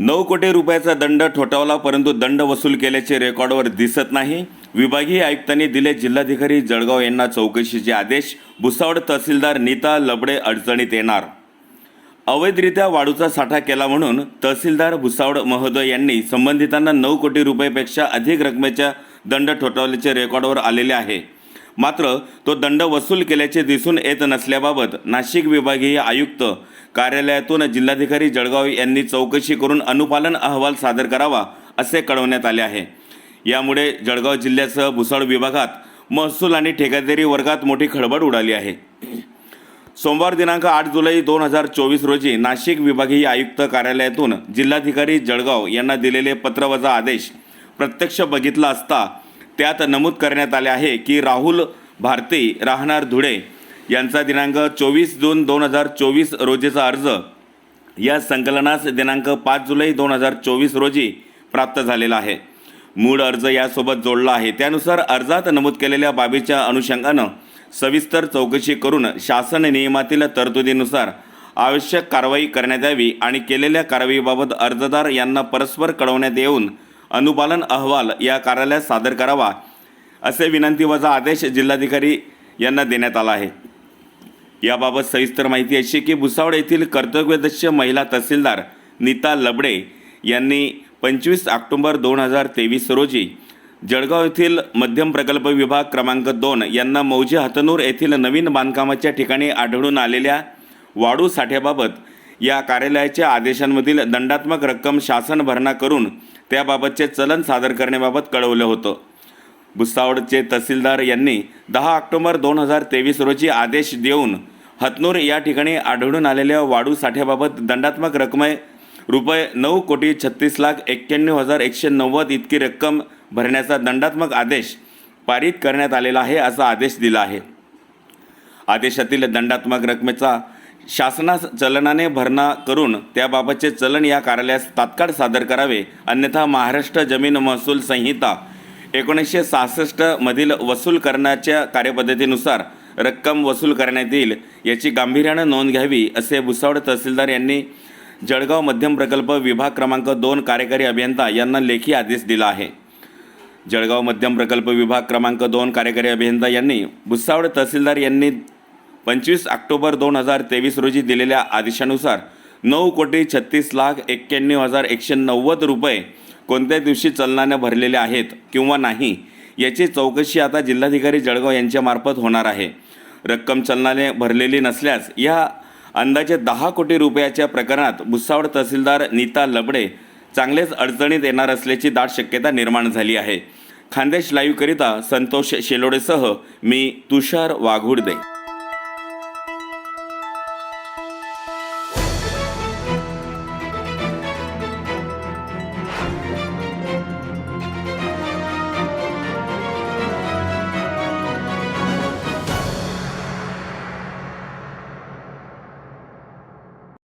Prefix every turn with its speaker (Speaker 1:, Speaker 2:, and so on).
Speaker 1: नऊ कोटी रुपयाचा दंड ठोठावला परंतु दंड वसूल केल्याचे रेकॉर्डवर दिसत नाही. विभागीय आयुक्तांनी दिले जिल्हाधिकारी जळगाव यांना चौकशीचे आदेश. भुसावळ तहसीलदार नीता लबडे अडचणीत येणार. अवैधरित्या वाळूचा साठा केला म्हणून तहसीलदार भुसावळ महोदय यांनी संबंधितांना नऊ कोटी रुपयापेक्षा अधिक रकमेचा दंड ठोठावल्याचे रेकॉर्डवर आलेले आहे. मात्र तो दंड वसूल केल्याचे दिसून येत नसल्याबाबत नाशिक विभागीय आयुक्त कार्यालयातून जिल्हाधिकारी जळगाव यांनी चौकशी करून अनुपालन अहवाल सादर करावा असे कळवण्यात आले आहे. यामुळे जळगाव जिल्ह्यासह भुसळ विभागात महसूल आणि ठेकेदारी वर्गात मोठी खळबळ उडाली आहे. सोमवार दिनांक आठ जुलै दोन हजार चोवीस रोजी नाशिक विभागीय आयुक्त कार्यालयातून जिल्हाधिकारी जळगाव यांना दिलेले पत्रवजा आदेश प्रत्यक्ष बघितला असता त्यात नमूद करण्यात आले आहे की राहुल भारती राहणार धुळे यांचा दिनांक चोवीस जून दोन हजार चोवीस रोजीचा अर्ज. या संकलनास दिनांक पाच जुलै दोन हजार चोवीस रोजी प्राप्त झालेला आहे. मूळ अर्ज यासोबत जोडला आहे. त्यानुसार अर्जात नमूद केलेल्या बाबीच्या अनुषंगानं सविस्तर चौकशी करून शासन नियमातील तरतुदीनुसार आवश्यक कारवाई करण्यात यावी आणि केलेल्या कारवाईबाबत अर्जदार यांना परस्पर कळवण्यात येऊन अनुपालन अहवाल या कार्यालयात सादर करावा असे विनंतीवजा आदेश जिल्हाधिकारी यांना देण्यात आला आहे. याबाबत सविस्तर माहिती अशी की भुसावळ येथील कर्तव्यदक्ष महिला तहसीलदार नीता लबडे यांनी पंचवीस ऑक्टोबर दोन हजार तेवीस रोजी जळगाव येथील मध्यम प्रकल्प विभाग क्रमांक दोन यांना मौजे हातनूर येथील नवीन बांधकामाच्या ठिकाणी आढळून आलेल्या वाढू साठ्याबाबत या कार्यालयाच्या आदेशांमधील दंडात्मक रक्कम शासन भरणा करून त्याबाबतचे चलन सादर करण्याबाबत कळवलं होतं. भुसावळचे तहसीलदार यांनी दहा ऑक्टोबर दोन हजार तेवीस रोजी आदेश देऊन हतनूर या ठिकाणी आढळून आलेल्या वाढू साठ्याबाबत दंडात्मक रकमे रुपये नऊ कोटी छत्तीस लाख एक्क्याण्णव हजार एकशे नव्वद इतकी रक्कम भरण्याचा दंडात्मक आदेश पारित करण्यात आलेला आहे असा आदेश दिला आहे. आदेशातील दंडात्मक रकमेचा शासनास चलनाने भरणा करून त्याबाबतचे चलन या कार्यालयास तात्काळ सादर करावे अन्यथा महाराष्ट्र जमीन महसूल संहिता एकोणीसशे सहासष्टमधील वसूल करण्याच्या कार्यपद्धतीनुसार रक्कम वसूल करण्यात येईल याची गांभीर्यानं नोंद घ्यावी असे भुसावळ तहसीलदार यांनी जळगाव मध्यम प्रकल्प विभाग क्रमांक दोन कार्यकारी अभियंता यांना लेखी आदेश दिला आहे. जळगाव मध्यम प्रकल्प विभाग क्रमांक दोन कार्यकारी अभियंता यांनी भुसावळ तहसीलदार यांनी पंचवीस ऑक्टोबर दोन हजार तेवीस रोजी दिलेल्या आदेशानुसार नऊ कोटी छत्तीस लाख एक्क्याण्णव हजार एकशे नव्वद रुपये कोणत्या दिवशी चलनाने भरलेले आहेत किंवा नाही याची चौकशी आता जिल्हाधिकारी जळगाव यांच्यामार्फत होणार आहे. रक्कम चलनाने भरलेली नसल्यास या अंदाजे दहा कोटी रुपयाच्या प्रकरणात भुसावळ तहसीलदार नीता लबडे चांगलेच अडचणीत येणार असल्याची दाट शक्यता निर्माण झाली आहे. खानदेश लाईव्हकरिता संतोष शेलोडेसह मी तुषार वाघुडदे